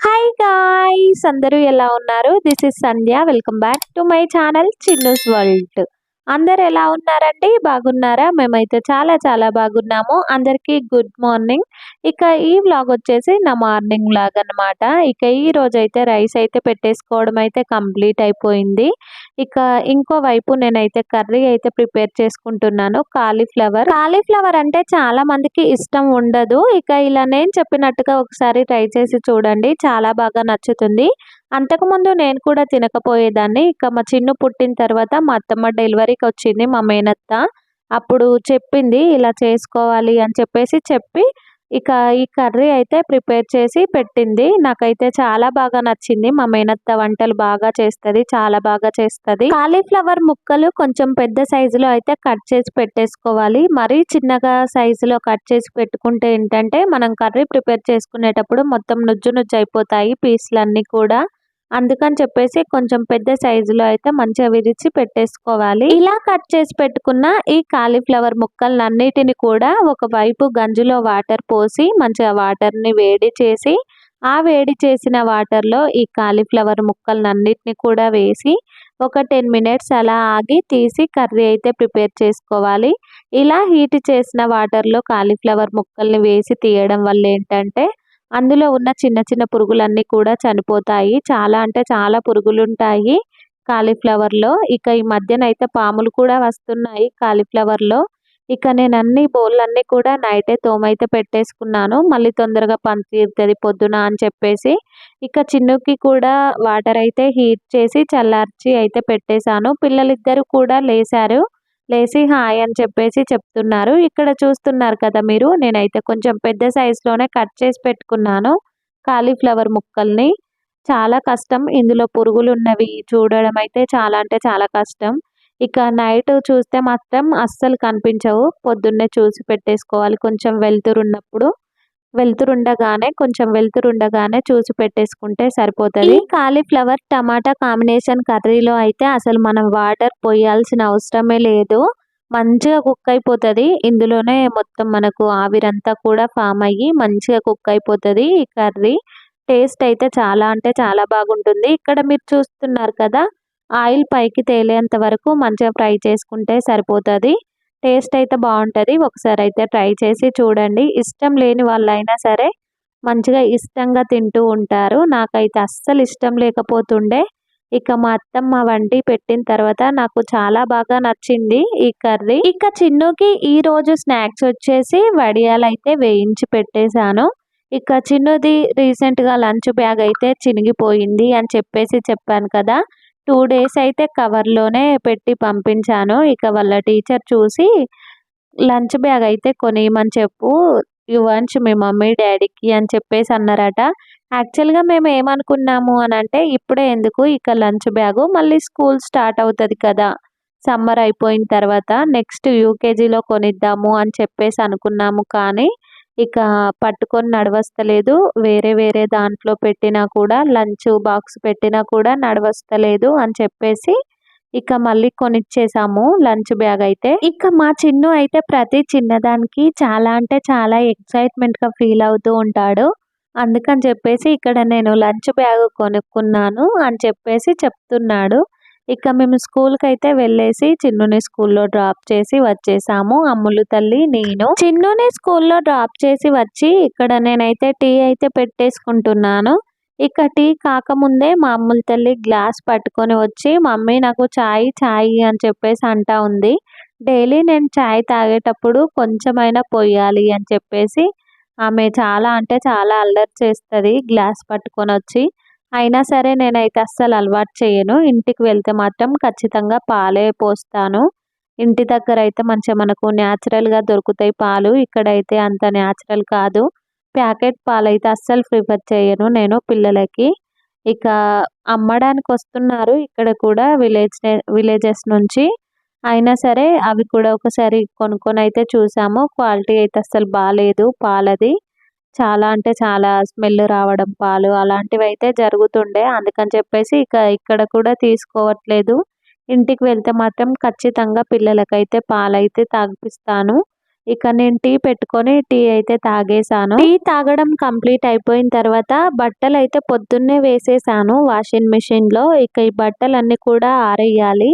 Hi guys అందరూ ఎలా ఉన్నారు? This is Sandhya welcome back to my channel Chinnus world అందరు ఎలా ఉన్నారండి? బాగున్నారా? మేమైతే చాలా చాలా బాగున్నాము. అందరికీ గుడ్ మార్నింగ్. ఇక ఈ వ్లాగ్ వచ్చేసి నా మార్నింగ్ వ్లాగ్ అన్నమాట. ఇక ఈ రోజు అయితే రైస్ అయితే పెట్టేసుకోవడం అయితే కంప్లీట్ అయిపోయింది. ఇక ఇంకో వైపు నేనైతే కర్రీ అయితే ప్రిపేర్ చేసుకుంటున్నాను. కాలీఫ్లవర్. కాలీఫ్లవర్ అంటే చాలా మందికి ఇష్టం ఉండదు. ఇక ఇలా నేను చెప్పినట్టుగా ఒకసారి ట్రై చేసి చూడండి. చాలా బాగా నచ్చుతుంది. అంతకుముందు నేను కూడా తినకపోయేదాన్ని. ఇక మా చిన్ను పుట్టిన తర్వాత మా అత్తమ్మ డెలివరీకి వచ్చింది మా మేనత్త. అప్పుడు చెప్పింది ఇలా చేసుకోవాలి అని చెప్పేసి చెప్పి ఇక ఈ కర్రీ అయితే ప్రిపేర్ చేసి పెట్టింది. నాకైతే చాలా బాగా నచ్చింది. మా మేనత్త వంటలు బాగా చేస్తుంది చాలా బాగా చేస్తుంది. కాలీఫ్లవర్ ముక్కలు కొంచెం పెద్ద సైజులో అయితే కట్ చేసి పెట్టేసుకోవాలి. మరీ చిన్నగా సైజులో కట్ చేసి పెట్టుకుంటే ఏంటంటే మనం కర్రీ ప్రిపేర్ చేసుకునేటప్పుడు మొత్తం నుజ్జు నుజ్జు అయిపోతాయి పీసులన్నీ కూడా. అందుకని చెప్పేసి కొంచెం పెద్ద సైజులో అయితే మంచిగా విరిచి పెట్టేసుకోవాలి. ఇలా కట్ చేసి పెట్టుకున్న ఈ కాలీఫ్లవర్ ముక్కలన్నిటిని కూడా ఒక వైపు గంజులో వాటర్ పోసి మంచిగా వాటర్ని వేడి చేసి ఆ వేడి చేసిన వాటర్లో ఈ కాలీఫ్లవర్ ముక్కలన్నిటిని కూడా వేసి ఒక టెన్ మినిట్స్ అలా ఆగి తీసి కర్రీ అయితే ప్రిపేర్ చేసుకోవాలి. ఇలా హీట్ చేసిన వాటర్లో కాలీఫ్లవర్ ముక్కల్ని వేసి తీయడం వల్ల ఏంటంటే అందులో ఉన్న చిన్న చిన్న పురుగులన్నీ కూడా చనిపోతాయి. చాలా అంటే చాలా పురుగులు ఉంటాయి కాలీఫ్లవర్లో. ఇక ఈ మధ్యన అయితే పాములు కూడా వస్తున్నాయి కాలీఫ్లవర్లో. ఇక నేను అన్ని బోళ్ళన్నీ కూడా నైటే తోమైతే పెట్టేసుకున్నాను. మళ్ళీ తొందరగా పని తీరుతుంది పొద్దున అని చెప్పేసి. ఇక చిన్నుకి కూడా వాటర్ అయితే హీట్ చేసి చల్లార్చి అయితే పెట్టేశాను. పిల్లలిద్దరు కూడా లేశారు. లేసి హాయ్ అని చెప్పేసి చెప్తున్నారు. ఇక్కడ చూస్తున్నారు కదా మీరు నేనైతే కొంచెం పెద్ద సైజులోనే కట్ చేసి పెట్టుకున్నాను కాలీఫ్లవర్ ముక్కల్ని. చాలా కష్టం ఇందులో పురుగులు ఉన్నవి చూడడం అయితే చాలా అంటే చాలా కష్టం. ఇక నైట్ చూస్తే మాత్రం అస్సలు కనిపించవు పొద్దున్నే చూసి పెట్టేసుకోవాలి కొంచెం వెళ్తురు ఉన్నప్పుడు వెళ్తురుండగానే కొంచెం వెళ్తురుండగానే చూసి పెట్టేసుకుంటే సరిపోతుంది. కాలీఫ్లవర్ టమాటా కాంబినేషన్ కర్రీలో అయితే అసలు మనం వాటర్ పోయాల్సిన అవసరమే లేదు. మంచిగా కుక్ అయిపోతుంది. ఇందులోనే మొత్తం మనకు ఆవిరంతా కూడా ఫామ్ అయ్యి మంచిగా కుక్ అయిపోతుంది ఈ కర్రీ. టేస్ట్ అయితే చాలా అంటే చాలా బాగుంటుంది. ఇక్కడ మీరు చూస్తున్నారు కదా ఆయిల్ పైకి తేలేంత వరకు మంచిగా ఫ్రై చేసుకుంటే సరిపోతుంది. టేస్ట్ అయితే బాగుంటుంది. ఒకసారి అయితే ట్రై చేసి చూడండి. ఇష్టం లేని వాళ్ళైనా సరే మంచిగా ఇష్టంగా తింటూ ఉంటారు. నాకైతే అస్సలు ఇష్టం లేకపోతుండే. ఇక మా అత్తమ్మ వండి పెట్టిన తర్వాత నాకు చాలా బాగా నచ్చింది ఈ కర్రీ. ఇక చిన్నుకి ఈ రోజు స్నాక్స్ వచ్చేసి వడియాలు అయితే వేయించి పెట్టేశాను. ఇక చిన్నుది రీసెంట్గా లంచ్ బ్యాగ్ అయితే చినిగిపోయింది అని చెప్పేసి చెప్పాను కదా. టూ డేస్ అయితే కవర్లోనే పెట్టి పంపించాను. ఇక వాళ్ళ టీచర్ చూసి లంచ్ బ్యాగ్ అయితే కొనియమని చెప్పు ఇవ్వచ్చు మీ మమ్మీ డాడీకి అని చెప్పేసి అన్నారట. యాక్చువల్గా మేము ఏమనుకున్నాము అని అంటే ఇప్పుడే ఎందుకు? ఇక లంచ్ బ్యాగు మళ్ళీ స్కూల్ స్టార్ట్ అవుతుంది కదా సమ్మర్ అయిపోయిన తర్వాత నెక్స్ట్ యూకేజీలో కొనిద్దాము అని చెప్పేసి అనుకున్నాము. కానీ ఇక పట్టుకొని నడవస్తలేదు. వేరే వేరే దాంట్లో పెట్టినా కూడా లంచ్ బాక్స్ పెట్టినా కూడా నడవస్తలేదు అని చెప్పేసి ఇక మళ్ళీ కొనిచ్చేసాము లంచ్ బ్యాగ్ అయితే. ఇక మా చిన్ను అయితే ప్రతి చిన్నదానికి చాలా అంటే చాలా ఎక్సైట్మెంట్గా ఫీల్ అవుతూ ఉంటాడు. అందుకని చెప్పేసి ఇక్కడ నేను లంచ్ బ్యాగ్ కొనుక్కున్నాను అని చెప్పేసి చెప్తున్నాడు. ఇక మేము స్కూల్కి అయితే వెళ్ళేసి చిన్నుని స్కూల్లో డ్రాప్ చేసి వచ్చేసాము. అమ్ములు తల్లి నేను. చిన్నుని స్కూల్లో డ్రాప్ చేసి వచ్చి ఇక్కడ నేనైతే టీ అయితే పెట్టేసుకుంటున్నాను. ఇక టీ కాకముందే మా అమ్ముల తల్లి గ్లాస్ పట్టుకొని వచ్చి మమ్మీ నాకు చాయ్ చాయ్ అని చెప్పేసి అంటా ఉంది. డైలీ నేను చాయ్ తాగేటప్పుడు కొంచెమైనా పోయాలి అని చెప్పేసి ఆమె చాలా అంటే చాలా అల్లరి చేస్తుంది గ్లాస్ పట్టుకొని వచ్చి. అయినా సరే నేనైతే అస్సలు అలవాటు చేయను. ఇంటికి వెళ్తే మాత్రం ఖచ్చితంగా పాలే పోస్తాను. ఇంటి దగ్గర అయితే మంచిగా మనకు న్యాచురల్గా దొరుకుతాయి పాలు. ఇక్కడైతే అంత న్యాచురల్ కాదు. ప్యాకెట్ పాలు అయితే అస్సలు ప్రిఫర్ చేయను నేను పిల్లలకి. ఇక అమ్మడానికి వస్తున్నారు ఇక్కడ కూడా విలేజ్ విలేజెస్ నుంచి. అయినా సరే అవి కూడా ఒకసారి కొనుక్కొని అయితే చూసాము. క్వాలిటీ అయితే అస్సలు బాగాలేదు పాలది. చాలా అంటే చాలా స్మెల్ రావడం పాలు అలాంటివి అయితే జరుగుతుండే. అందుకని చెప్పేసి ఇక ఇక్కడ కూడా తీసుకోవట్లేదు. ఇంటికి వెళ్తే మాత్రం ఖచ్చితంగా పిల్లలకైతే పాలైతే తాగిపిస్తాను. ఇక నేను టీ పెట్టుకొని టీ అయితే తాగేసాను టీ తాగడం కంప్లీట్ అయిపోయిన తర్వాత బట్టలు అయితే పొద్దున్నే వేసేసాను వాషింగ్ మిషన్లో ఇక ఈ బట్టలన్నీ కూడా ఆరేయాలి.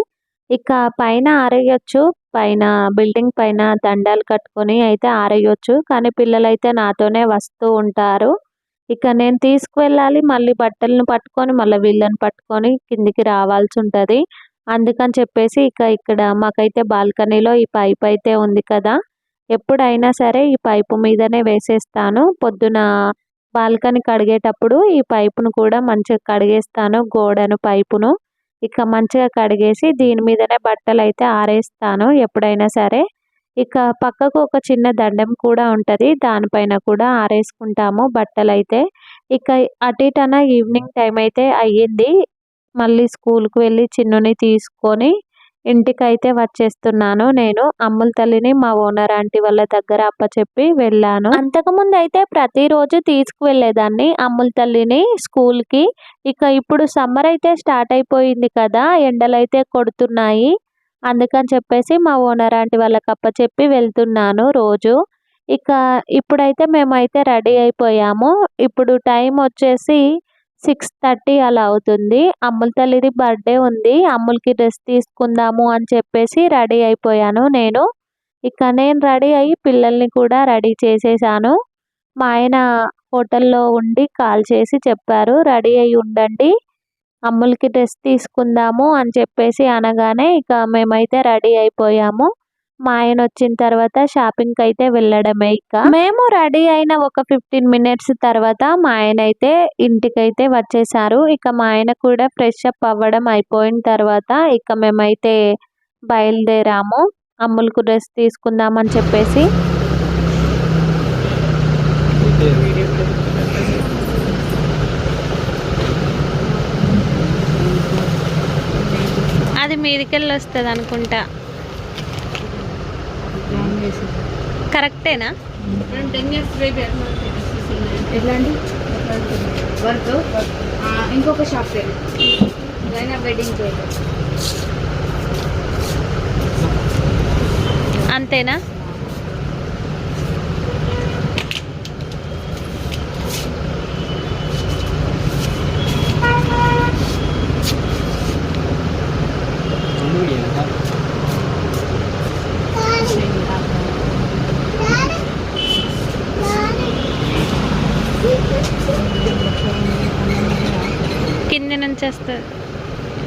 ఇక పైన ఆరేయొచ్చు పైన బిల్డింగ్ పైన దండాలు కట్టుకొని అయితే ఆరేయొచ్చు. కానీ పిల్లలు అయితే నాతోనే వస్తూ ఉంటారు. ఇక నేను తీసుకువెళ్ళాలి మళ్ళీ బట్టలను పట్టుకొని మళ్ళీ వీళ్ళని పట్టుకొని కిందికి రావాల్సి ఉంటుంది. అందుకని చెప్పేసి ఇక ఇక్కడ మాకైతే బాల్కనీలో ఈ పైప్ అయితే ఉంది కదా. ఎప్పుడైనా సరే ఈ పైపు మీదనే వేసేస్తాను. పొద్దున బాల్కనీ కడిగేటప్పుడు ఈ పైపును కూడా మంచిగా కడిగేస్తాను గోడను పైపును. ఇక మంచిగా కడిగేసి దీని మీదనే బట్టలు అయితే ఆరేస్తాను ఎప్పుడైనా సరే. ఇక పక్కకు ఒక చిన్న దండం కూడా ఉంటుంది దానిపైన కూడా ఆరేసుకుంటాము బట్టలు అయితే ఇక అటు ఇటన ఈవినింగ్ టైం అయితే అయ్యింది. మళ్ళీ స్కూల్కి వెళ్ళి చిన్నుని తీసుకొని ఇంటికైతే వచ్చేస్తున్నాను. నేను అమ్ముల తల్లిని మా ఓనర్ ఆంటీ వాళ్ళ దగ్గర అప్పచెప్పి వెళ్ళాను. అంతకుముందు అయితే ప్రతిరోజు తీసుకువెళ్ళేదాన్ని అమ్ముల తల్లిని స్కూల్కి. ఇక ఇప్పుడు సమ్మర్ అయితే స్టార్ట్ అయిపోయింది కదా ఎండలు అయితే కొడుతున్నాయి. అందుకని చెప్పేసి మా ఓనర్ ఆంటీ వాళ్ళకి అప్పచెప్పి వెళ్తున్నాను రోజు. ఇక ఇప్పుడైతే మేమైతే రెడీ అయిపోయాము. ఇప్పుడు టైం వచ్చేసి సిక్స్ థర్టీ అలా అవుతుంది. అమ్ముల తల్లిది బర్త్డే ఉంది. అమ్ములకి డ్రెస్ తీసుకుందాము అని చెప్పేసి రెడీ అయిపోయాను నేను. ఇక నేను రెడీ అయ్యి పిల్లల్ని కూడా రెడీ చేసేసాను. మా ఆయన హోటల్లో ఉండి కాల్ చేసి చెప్పారు రెడీ అయ్యి ఉండండి. అమ్ములకి డ్రెస్ తీసుకుందాము అని చెప్పేసి అనగానే ఇక మేమైతే రెడీ అయిపోయాము. మా ఆయన వచ్చిన తర్వాత షాపింగ్కి అయితే వెళ్ళడమే ఇక. మేము రెడీ అయిన ఒక ఫిఫ్టీన్ మినిట్స్ తర్వాత మా ఆయన అయితే ఇంటికైతే వచ్చేసారు. ఇక మా ఆయన కూడా ఫ్రెష్ అప్ అవ్వడం అయిపోయిన తర్వాత ఇక మేమైతే బయలుదేరాము. అమ్ములకు డ్రెస్ తీసుకుందామని చెప్పేసి. అది మీదికెళ్ళి వస్తుంది అనుకుంటా కరెక్టేనా? టెన్ ఇయర్స్ బేబీ ఎట్లా అండి వర్క్. ఇంకొక షాప్ పేరు. జైనా వెడ్డింగ్ పేరు అంతేనా?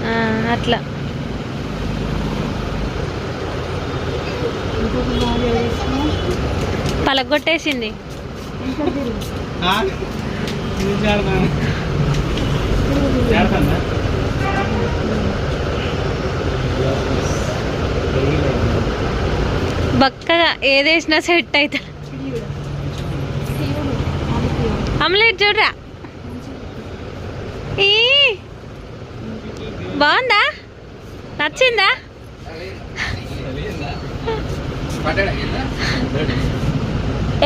ఆ, అట్లా. పలగొట్టేసింది. బక్కగా ఏదేసినా సెట్ అవుతా అమలేట్ చూడరా ఈ బాగుందా? నచ్చిందా?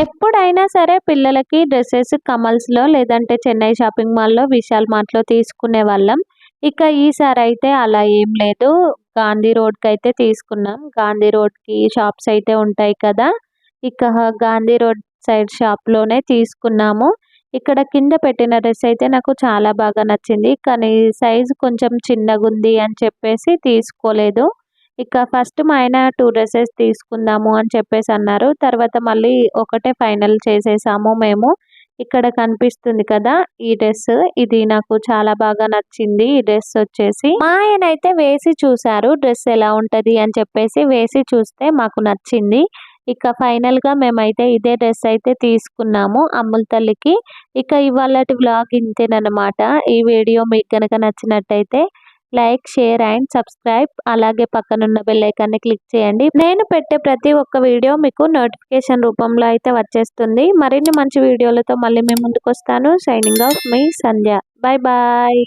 ఎప్పుడైనా సరే పిల్లలకి డ్రెస్సెస్ కమల్స్లో లేదంటే చెన్నై షాపింగ్ మాల్లో విశాల్ మార్ట్లో తీసుకునే వాళ్ళం. ఇక ఈసారి అయితే అలా ఏం లేదు. గాంధీ రోడ్కి అయితే తీసుకున్నాం. గాంధీ రోడ్కి షాప్స్ అయితే ఉంటాయి కదా. ఇక గాంధీ రోడ్ సైడ్ షాప్లోనే తీసుకున్నాము. ఇక్కడ కింద పెట్టిన డ్రెస్ అయితే నాకు చాలా బాగా నచ్చింది. కానీ సైజు కొంచెం చిన్నగా ఉంది అని చెప్పేసి తీసుకోలేదు. ఇక ఫస్ట్ మా ఆయన టూ డ్రెస్సెస్ తీసుకుందాము అని చెప్పేసి అన్నారు. తర్వాత మళ్ళీ ఒకటే ఫైనల్ చేసేసాము మేము. ఇక్కడ కనిపిస్తుంది కదా ఈ డ్రెస్. ఇది నాకు చాలా బాగా నచ్చింది ఈ డ్రెస్ వచ్చేసి. మా ఆయన అయితే వేసి చూసారు డ్రెస్ ఎలా ఉంటది అని చెప్పేసి వేసి చూస్తే మాకు నచ్చింది. ఇక ఫైనల్గా మేమైతే ఇదే డ్రెస్ అయితే తీసుకున్నాము అమ్ముల తల్లికి. ఇక ఇవాళ వ్లాగ్ ఇంతేనమాట ఈ వీడియో మీకు కనుక నచ్చినట్టయితే లైక్ షేర్ అండ్ సబ్స్క్రైబ్ అలాగే పక్కనున్న బెల్లైకాన్ని క్లిక్ చేయండి. నేను పెట్టే ప్రతి ఒక్క వీడియో మీకు నోటిఫికేషన్ రూపంలో అయితే వచ్చేస్తుంది. మరిన్ని మంచి వీడియోలతో మళ్ళీ మేము ముందుకు వస్తాను సైనింగ్ ఆఫ్ మీ సంధ్య. Bye bye